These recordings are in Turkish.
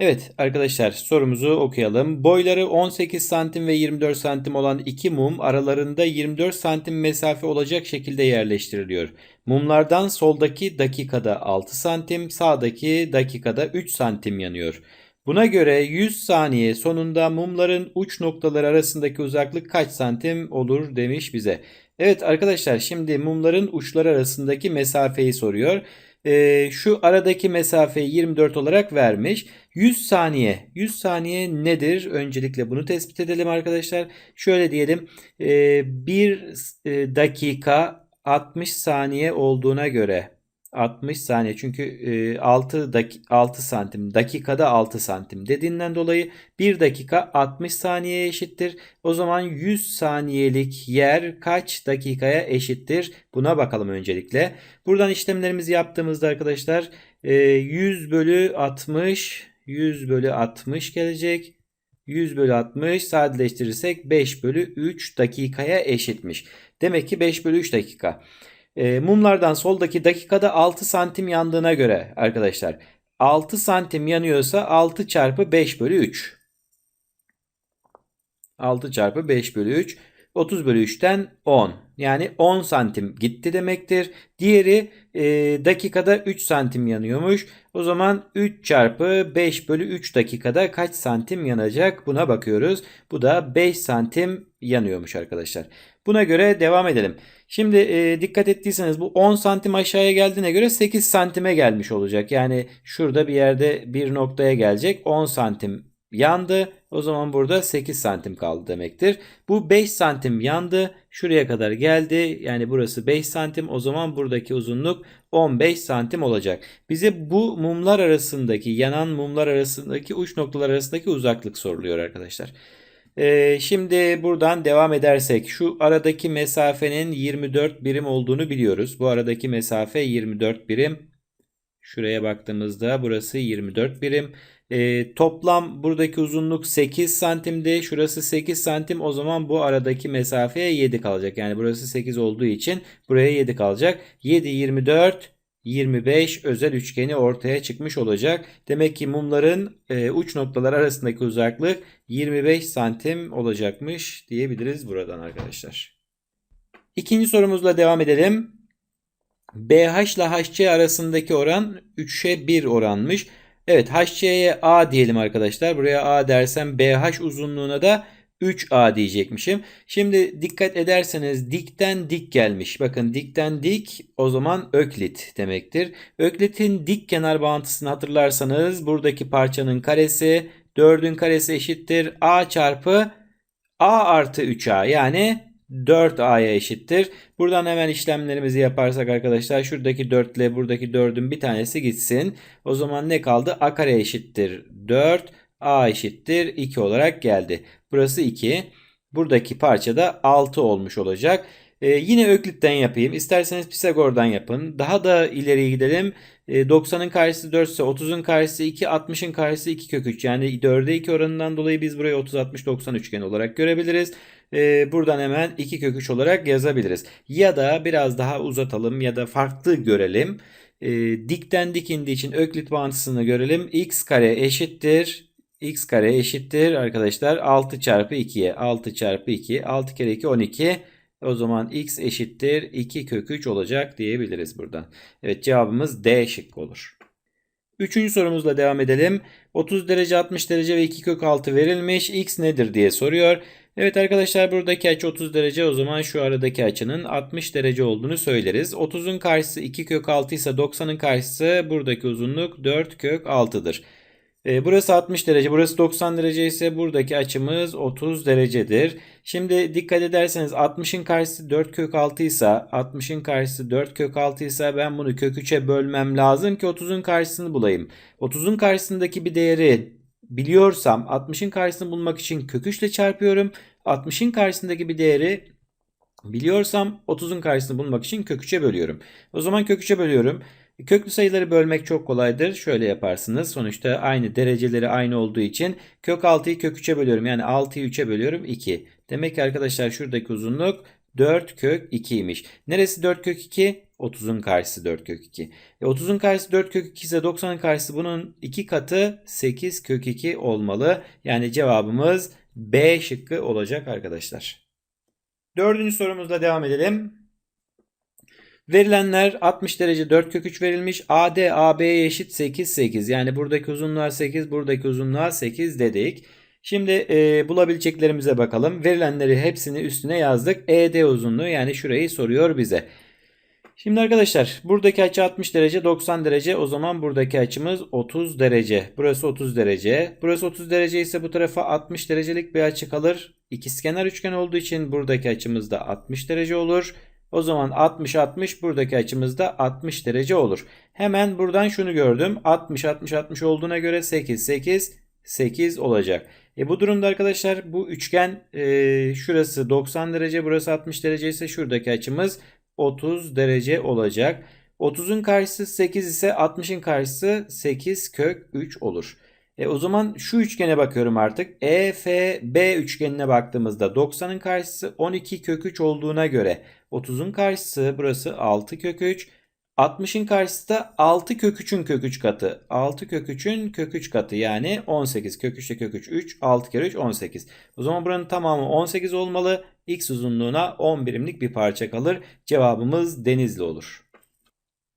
Evet arkadaşlar sorumuzu okuyalım. Boyları 18 santim ve 24 santim olan iki mum aralarında 24 santim mesafe olacak şekilde yerleştiriliyor. Mumlardan soldaki dakikada 6 santim, sağdaki dakikada 3 santim yanıyor. Buna göre 100 saniye sonunda mumların uç noktaları arasındaki uzaklık kaç santim olur demiş bize. Evet arkadaşlar şimdi mumların uçları arasındaki mesafeyi soruyor. Ee, şu aradaki mesafeyi 24 olarak vermiş. 100 saniye. 100 saniye nedir? Öncelikle bunu tespit edelim arkadaşlar. Şöyle diyelim. 1 dakika 60 saniye olduğuna göre 60 saniye çünkü 6 dak 6 santim dakikada 6 santim dediğinden dolayı 1 dakika 60 saniyeye eşittir. O zaman 100 saniyelik yer kaç dakikaya eşittir? Buna bakalım öncelikle. Buradan işlemlerimizi yaptığımızda arkadaşlar 100 bölü 60 100 bölü 60 gelecek. 100 bölü 60 sadeleştirirsek 5 bölü 3 dakikaya eşitmiş. Demek ki 5 bölü 3 dakika. E, mumlardan soldaki dakikada 6 santim yandığına göre arkadaşlar 6 santim yanıyorsa 6 çarpı 5 bölü 3. 6 çarpı 5 bölü 3. 30 bölü 3'ten 10. Yani 10 santim gitti demektir. Diğeri e, dakikada 3 santim yanıyormuş. O zaman 3 çarpı 5 bölü 3 dakikada kaç santim yanacak buna bakıyoruz. Bu da 5 santim yanıyormuş arkadaşlar. Buna göre devam edelim. Şimdi e, dikkat ettiyseniz bu 10 santim aşağıya geldiğine göre 8 santime gelmiş olacak. Yani şurada bir yerde bir noktaya gelecek. 10 santim yandı. O zaman burada 8 santim kaldı demektir. Bu 5 santim yandı. Şuraya kadar geldi. Yani burası 5 santim. O zaman buradaki uzunluk 15 santim olacak. Bize bu mumlar arasındaki yanan mumlar arasındaki uç noktalar arasındaki uzaklık soruluyor arkadaşlar. Ee, şimdi buradan devam edersek şu aradaki mesafenin 24 birim olduğunu biliyoruz. Bu aradaki mesafe 24 birim. Şuraya baktığımızda burası 24 birim. E, toplam buradaki uzunluk 8 santimdi. Şurası 8 santim. O zaman bu aradaki mesafeye 7 kalacak. Yani burası 8 olduğu için buraya 7 kalacak. 7, 24, 25 özel üçgeni ortaya çıkmış olacak. Demek ki mumların e, uç noktalar arasındaki uzaklık 25 santim olacakmış diyebiliriz buradan arkadaşlar. İkinci sorumuzla devam edelim. BH ile HC arasındaki oran 3'e 1 oranmış. Evet HC'ye A diyelim arkadaşlar. Buraya A dersem BH uzunluğuna da 3A diyecekmişim. Şimdi dikkat ederseniz dikten dik gelmiş. Bakın dikten dik o zaman öklit demektir. Öklit'in dik kenar bağıntısını hatırlarsanız buradaki parçanın karesi 4'ün karesi eşittir. A çarpı A artı 3A yani 4a'ya eşittir. Buradan hemen işlemlerimizi yaparsak arkadaşlar şuradaki 4 ile buradaki 4'ün bir tanesi gitsin. O zaman ne kaldı? a kare eşittir 4. a eşittir 2 olarak geldi. Burası 2. Buradaki parça da 6 olmuş olacak. Ee, yine Öklit'ten yapayım. İsterseniz Pisagor'dan yapın. Daha da ileri gidelim. Ee, 90'ın karşısı 4 ise 30'un karşısı 2, 60'ın karşısı 2 kök 3. Yani 4'e 2 oranından dolayı biz burayı 30, 60, 90 üçgen olarak görebiliriz. Ee, buradan hemen 2 kök 3 olarak yazabiliriz. Ya da biraz daha uzatalım ya da farklı görelim. Ee, dikten dik indiği için Öklit bağıntısını görelim. x kare eşittir x kare eşittir arkadaşlar 6 çarpı 2'ye 6 çarpı 2 6 kere 2 12 o zaman x eşittir 2 kök 3 olacak diyebiliriz buradan. Evet cevabımız D şıkkı olur. Üçüncü sorumuzla devam edelim. 30 derece 60 derece ve 2 kök 6 verilmiş. X nedir diye soruyor. Evet arkadaşlar buradaki açı 30 derece o zaman şu aradaki açının 60 derece olduğunu söyleriz. 30'un karşısı 2 kök 6 ise 90'ın karşısı buradaki uzunluk 4 kök 6'dır. E, burası 60 derece, burası 90 derece ise buradaki açımız 30 derecedir. Şimdi dikkat ederseniz 60'ın karşısı 4 kök 6 ise 60'ın karşısı 4 kök 6 ise ben bunu kök 3'e bölmem lazım ki 30'un karşısını bulayım. 30'un karşısındaki bir değeri biliyorsam 60'ın karşısını bulmak için kök 3 ile çarpıyorum. 60'ın karşısındaki bir değeri biliyorsam 30'un karşısını bulmak için kök 3'e bölüyorum. O zaman kök 3'e bölüyorum. Köklü sayıları bölmek çok kolaydır. Şöyle yaparsınız. Sonuçta aynı dereceleri aynı olduğu için kök 6'yı kök 3'e bölüyorum. Yani 6'yı 3'e bölüyorum 2. Demek ki arkadaşlar şuradaki uzunluk 4 kök 2'ymiş. Neresi 4 kök 2? 30'un karşısı 4 kök 2. E 30'un karşısı 4 kök 2 ise 90'ın karşısı bunun 2 katı 8 kök 2 olmalı. Yani cevabımız B şıkkı olacak arkadaşlar. Dördüncü sorumuzla devam edelim. Verilenler 60 derece 4 kök 3 verilmiş. AD AB'ye eşit 8 8. Yani buradaki uzunluğa 8 buradaki uzunluğa 8 dedik. Şimdi e, bulabileceklerimize bakalım. Verilenleri hepsini üstüne yazdık. ED uzunluğu yani şurayı soruyor bize. Şimdi arkadaşlar buradaki açı 60 derece 90 derece o zaman buradaki açımız 30 derece. Burası 30 derece. Burası 30 derece ise bu tarafa 60 derecelik bir açı kalır. İkizkenar üçgen olduğu için buradaki açımız da 60 derece olur. O zaman 60 60 buradaki açımız da 60 derece olur. Hemen buradan şunu gördüm. 60 60 60 olduğuna göre 8 8 8 olacak. E bu durumda arkadaşlar bu üçgen e, şurası 90 derece burası 60 derece ise şuradaki açımız 30 derece olacak. 30'un karşısı 8 ise 60'ın karşısı 8 kök 3 olur. E o zaman şu üçgene bakıyorum artık. EFB üçgenine baktığımızda 90'ın karşısı 12 kök 3 olduğuna göre 30'un karşısı burası 6 kök 3. 60'ın karşısı da 6 kök 3'ün kök 3 katı. 6 kök 3'ün kök 3 katı yani 18. Kök 3 kök 3 3. 6 kere 3 18. O zaman buranın tamamı 18 olmalı. X uzunluğuna 10 birimlik bir parça kalır. Cevabımız denizli olur.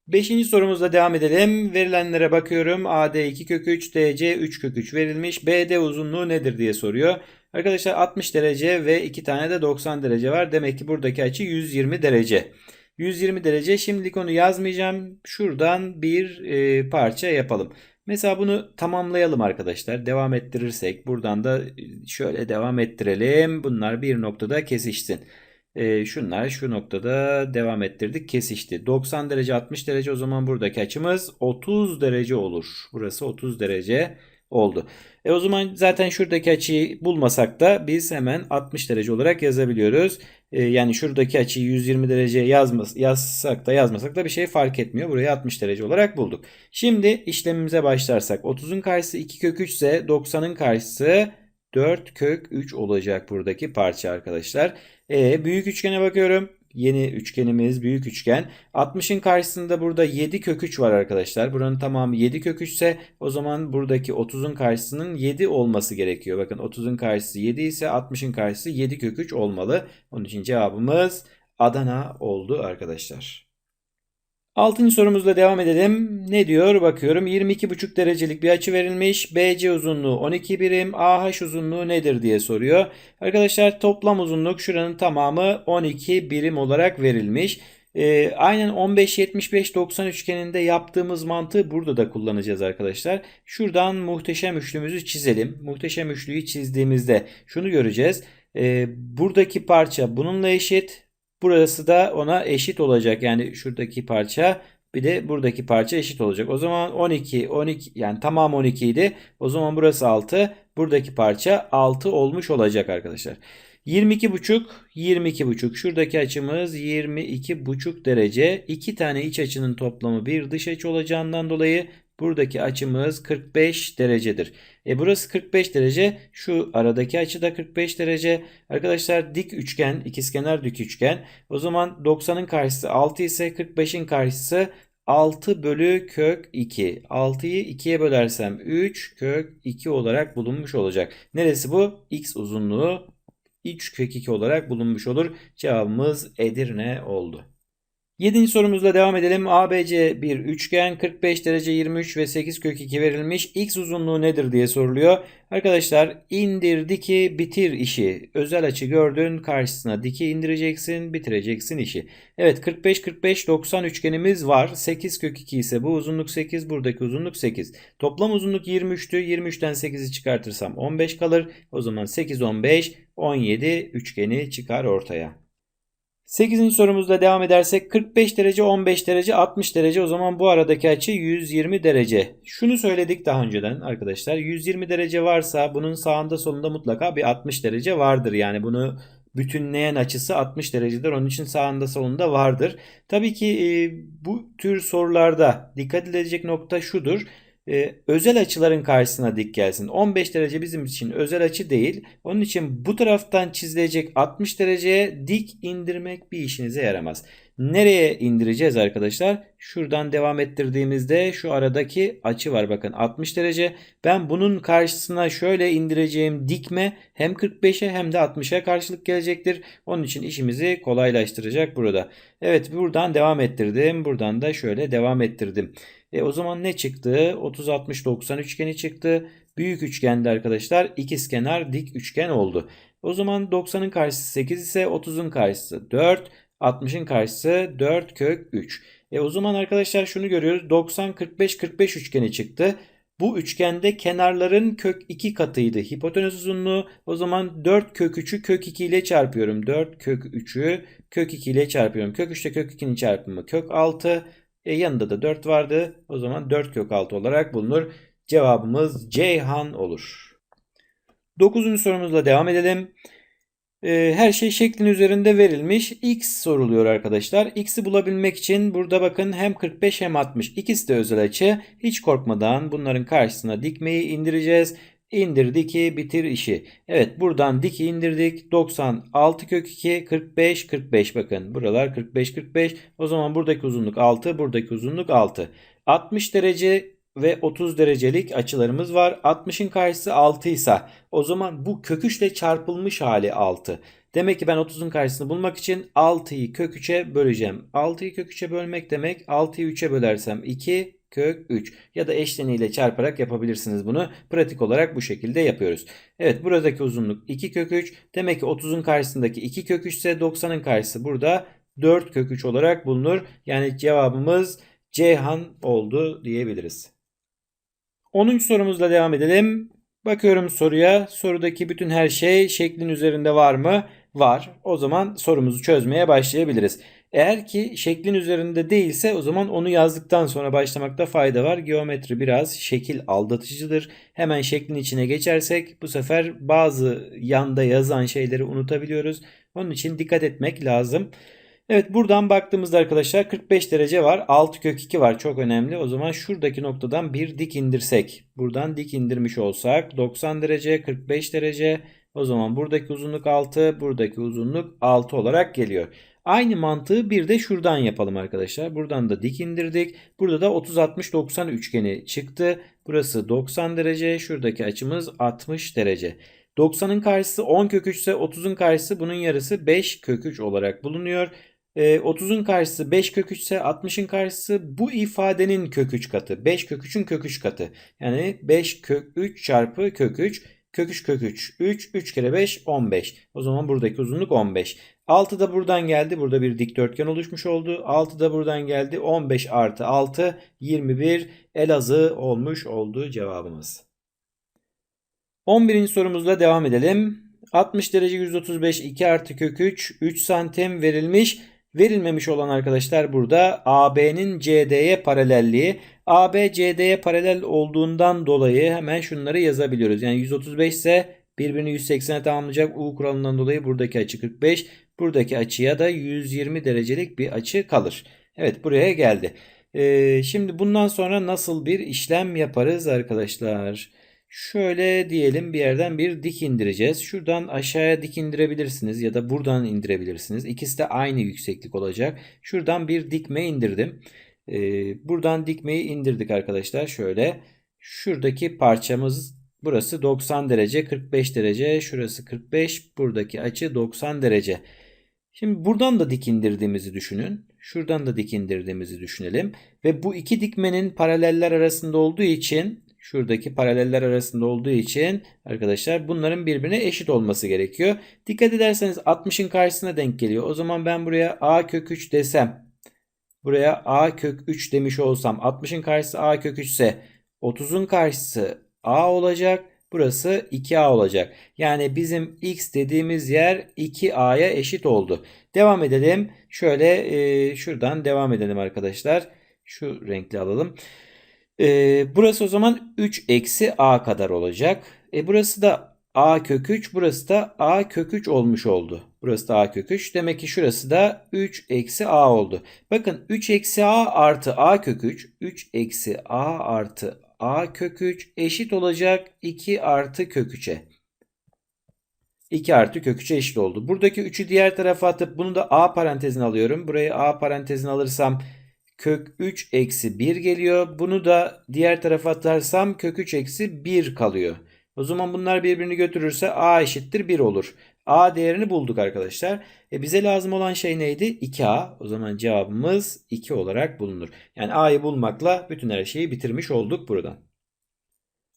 Beşinci sorumuzla devam edelim. Verilenlere bakıyorum. AD 2 kök 3, DC 3 kök 3 verilmiş. BD uzunluğu nedir diye soruyor. Arkadaşlar 60 derece ve 2 tane de 90 derece var. Demek ki buradaki açı 120 derece. 120 derece. Şimdilik onu yazmayacağım. Şuradan bir e, parça yapalım. Mesela bunu tamamlayalım arkadaşlar. Devam ettirirsek buradan da şöyle devam ettirelim. Bunlar bir noktada kesişsin. E, şunlar şu noktada devam ettirdik kesişti. 90 derece 60 derece o zaman buradaki açımız 30 derece olur. Burası 30 derece oldu. E o zaman zaten şuradaki açıyı bulmasak da biz hemen 60 derece olarak yazabiliyoruz. E, yani şuradaki açıyı 120 derece yazmas yazsak da yazmasak da bir şey fark etmiyor. Burayı 60 derece olarak bulduk. Şimdi işlemimize başlarsak 30'un karşısı 2 kök 3 ise 90'ın karşısı 4 kök 3 olacak buradaki parça arkadaşlar. E, büyük üçgene bakıyorum. Yeni üçgenimiz büyük üçgen. 60'ın karşısında burada 7 kök 3 var arkadaşlar. Buranın tamamı 7 kök 3 ise o zaman buradaki 30'un karşısının 7 olması gerekiyor. Bakın 30'un karşısı 7 ise 60'ın karşısı 7 kök 3 olmalı. Onun için cevabımız Adana oldu arkadaşlar. Altıncı sorumuzla devam edelim. Ne diyor? Bakıyorum 22,5 derecelik bir açı verilmiş. BC uzunluğu 12 birim. AH uzunluğu nedir diye soruyor. Arkadaşlar toplam uzunluk şuranın tamamı 12 birim olarak verilmiş. Ee, aynen 15 75 90 üçgeninde yaptığımız mantığı burada da kullanacağız arkadaşlar. Şuradan muhteşem üçlümüzü çizelim. Muhteşem üçlüyü çizdiğimizde şunu göreceğiz. Ee, buradaki parça bununla eşit. Burası da ona eşit olacak. Yani şuradaki parça bir de buradaki parça eşit olacak. O zaman 12 12 yani tamam 12 idi. O zaman burası 6. Buradaki parça 6 olmuş olacak arkadaşlar. 22 buçuk 22 buçuk. Şuradaki açımız 22 buçuk derece. İki tane iç açının toplamı bir dış açı olacağından dolayı Buradaki açımız 45 derecedir. E burası 45 derece. Şu aradaki açı da 45 derece. Arkadaşlar dik üçgen, ikizkenar dik üçgen. O zaman 90'ın karşısı 6 ise 45'in karşısı 6 bölü kök 2. 6'yı 2'ye bölersem 3 kök 2 olarak bulunmuş olacak. Neresi bu? X uzunluğu 3 kök 2 olarak bulunmuş olur. Cevabımız Edirne oldu. Yedinci sorumuzla devam edelim. ABC bir üçgen 45 derece 23 ve 8 kök 2 verilmiş. X uzunluğu nedir diye soruluyor. Arkadaşlar indir diki bitir işi. Özel açı gördün karşısına diki indireceksin bitireceksin işi. Evet 45 45 90 üçgenimiz var. 8 kök 2 ise bu uzunluk 8 buradaki uzunluk 8. Toplam uzunluk 23'tü. 23'ten 8'i çıkartırsam 15 kalır. O zaman 8 15 17 üçgeni çıkar ortaya. 8. sorumuzla devam edersek 45 derece 15 derece 60 derece o zaman bu aradaki açı 120 derece. Şunu söyledik daha önceden arkadaşlar 120 derece varsa bunun sağında solunda mutlaka bir 60 derece vardır. Yani bunu bütünleyen açısı 60 derecedir. Onun için sağında solunda vardır. Tabii ki e, bu tür sorularda dikkat edilecek nokta şudur e, özel açıların karşısına dik gelsin. 15 derece bizim için özel açı değil. Onun için bu taraftan çizilecek 60 dereceye dik indirmek bir işinize yaramaz. Nereye indireceğiz arkadaşlar? Şuradan devam ettirdiğimizde şu aradaki açı var bakın 60 derece. Ben bunun karşısına şöyle indireceğim dikme hem 45'e hem de 60'a karşılık gelecektir. Onun için işimizi kolaylaştıracak burada. Evet buradan devam ettirdim. Buradan da şöyle devam ettirdim. E o zaman ne çıktı? 30 60 90 üçgeni çıktı. Büyük üçgende arkadaşlar ikizkenar dik üçgen oldu. O zaman 90'ın karşısı 8 ise 30'un karşısı 4. 60'ın karşısı 4 kök 3. E o zaman arkadaşlar şunu görüyoruz. 90 45 45 üçgeni çıktı. Bu üçgende kenarların kök 2 katıydı. Hipotenüs uzunluğu o zaman 4 kök 3'ü kök 2 ile çarpıyorum. 4 kök 3'ü kök 2 ile çarpıyorum. Kök 3 ile kök 2'nin çarpımı kök 6. E yanında da 4 vardı. O zaman 4 kök 6 olarak bulunur. Cevabımız Ceyhan olur. 9. sorumuzla devam edelim. Ee, her şey şeklin üzerinde verilmiş. X soruluyor arkadaşlar. X'i bulabilmek için burada bakın hem 45 hem 60. İkisi de özel açı. Hiç korkmadan bunların karşısına dikmeyi indireceğiz. İndir diki bitir işi. Evet buradan diki indirdik. 96 kök 2 45 45 bakın. Buralar 45 45. O zaman buradaki uzunluk 6 buradaki uzunluk 6. 60 derece ve 30 derecelik açılarımız var. 60'ın karşısı 6 ise o zaman bu kök 3 ile çarpılmış hali 6. Demek ki ben 30'un karşısını bulmak için 6'yı kök 3'e böleceğim. 6'yı kök 3'e bölmek demek 6'yı 3'e bölersem 2 kök 3 ya da eşleniğiyle çarparak yapabilirsiniz bunu. Pratik olarak bu şekilde yapıyoruz. Evet buradaki uzunluk 2 kök 3. Demek ki 30'un karşısındaki 2 kök 3 ise 90'ın karşısı burada 4 kök 3 olarak bulunur. Yani cevabımız Ceyhan oldu diyebiliriz. 10. sorumuzla devam edelim. Bakıyorum soruya. Sorudaki bütün her şey şeklin üzerinde var mı? Var. O zaman sorumuzu çözmeye başlayabiliriz. Eğer ki şeklin üzerinde değilse o zaman onu yazdıktan sonra başlamakta fayda var. Geometri biraz şekil aldatıcıdır. Hemen şeklin içine geçersek bu sefer bazı yanda yazan şeyleri unutabiliyoruz. Onun için dikkat etmek lazım. Evet buradan baktığımızda arkadaşlar 45 derece var. 6 kök 2 var. Çok önemli. O zaman şuradaki noktadan bir dik indirsek. Buradan dik indirmiş olsak 90 derece 45 derece. O zaman buradaki uzunluk 6. Buradaki uzunluk 6 olarak geliyor. Aynı mantığı bir de şuradan yapalım arkadaşlar. Buradan da dik indirdik. Burada da 30-60-90 üçgeni çıktı. Burası 90 derece. Şuradaki açımız 60 derece. 90'ın karşısı 10 kök 3 ise 30'un karşısı bunun yarısı 5 kök 3 olarak bulunuyor. 30'un ee, karşısı 5 kök 3 ise 60'ın karşısı bu ifadenin kök 3 katı. 5 kök 3'ün kök 3 katı. Yani 5 kök 3 çarpı kök 3. Kök 3 kök 3. 3. 3 kere 5 15. O zaman buradaki uzunluk 15. 6 da buradan geldi. Burada bir dikdörtgen oluşmuş oldu. 6 da buradan geldi. 15 artı 6 21 Elazığ olmuş oldu cevabımız. 11. sorumuzla devam edelim. 60 derece 135 2 artı kök 3 3 santim verilmiş. Verilmemiş olan arkadaşlar burada AB'nin CD'ye paralelliği. AB CD'ye paralel olduğundan dolayı hemen şunları yazabiliyoruz. Yani 135 ise birbirini 180'e tamamlayacak U kuralından dolayı buradaki açı 45. Buradaki açıya da 120 derecelik bir açı kalır. Evet buraya geldi. Ee, şimdi bundan sonra nasıl bir işlem yaparız arkadaşlar? Şöyle diyelim bir yerden bir dik indireceğiz. Şuradan aşağıya dik indirebilirsiniz ya da buradan indirebilirsiniz. İkisi de aynı yükseklik olacak. Şuradan bir dikme indirdim. Ee, buradan dikmeyi indirdik arkadaşlar. Şöyle şuradaki parçamız burası 90 derece 45 derece. Şurası 45 buradaki açı 90 derece. Şimdi buradan da dik indirdiğimizi düşünün. Şuradan da dik indirdiğimizi düşünelim. Ve bu iki dikmenin paraleller arasında olduğu için şuradaki paraleller arasında olduğu için arkadaşlar bunların birbirine eşit olması gerekiyor. Dikkat ederseniz 60'ın karşısına denk geliyor. O zaman ben buraya a kök 3 desem buraya a kök 3 demiş olsam 60'ın karşısı a kök 3 ise 30'un karşısı a olacak. Burası 2a olacak. Yani bizim x dediğimiz yer 2a'ya eşit oldu. Devam edelim. Şöyle e, şuradan devam edelim arkadaşlar. Şu renkli alalım. Ee, burası o zaman 3 eksi a kadar olacak. E burası da a kök 3 burası da a kök 3 olmuş oldu. Burası da a kök 3. Demek ki şurası da 3 eksi a oldu. Bakın 3 eksi a artı a kök 3 3 eksi a artı a kök 3 eşit olacak 2 artı kök 3'e. 2 artı kök 3'e eşit oldu. Buradaki 3'ü diğer tarafa atıp bunu da a parantezine alıyorum. Burayı a parantezine alırsam kök 3 eksi 1 geliyor. Bunu da diğer tarafa atarsam kök 3 eksi 1 kalıyor. O zaman bunlar birbirini götürürse a eşittir 1 olur. a değerini bulduk arkadaşlar. E bize lazım olan şey neydi? 2a. O zaman cevabımız 2 olarak bulunur. Yani a'yı bulmakla bütün her şeyi bitirmiş olduk buradan.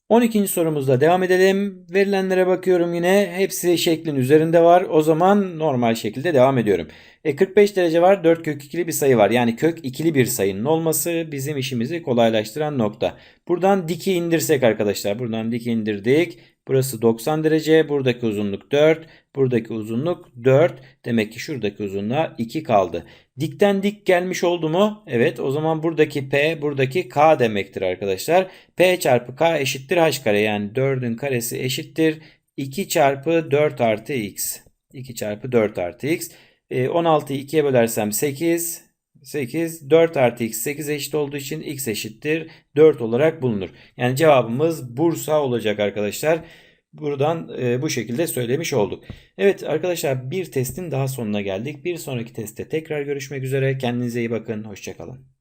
12. sorumuzda devam edelim. Verilenlere bakıyorum yine. Hepsi şeklin üzerinde var. O zaman normal şekilde devam ediyorum. E 45 derece var. 4 kök ikili bir sayı var. Yani kök ikili bir sayının olması bizim işimizi kolaylaştıran nokta. Buradan diki indirsek arkadaşlar. Buradan diki indirdik. Burası 90 derece. Buradaki uzunluk 4. Buradaki uzunluk 4. Demek ki şuradaki uzunluğa 2 kaldı. Dikten dik gelmiş oldu mu? Evet o zaman buradaki P buradaki K demektir arkadaşlar. P çarpı K eşittir H kare yani 4'ün karesi eşittir 2 çarpı 4 artı X. 2 çarpı 4 artı X. E, 16'yı 2'ye bölersem 8. 8 4 artı x 8 eşit olduğu için x eşittir 4 olarak bulunur. Yani cevabımız Bursa olacak arkadaşlar. Buradan e, bu şekilde söylemiş olduk. Evet arkadaşlar bir testin daha sonuna geldik. Bir sonraki testte tekrar görüşmek üzere. Kendinize iyi bakın. Hoşçakalın.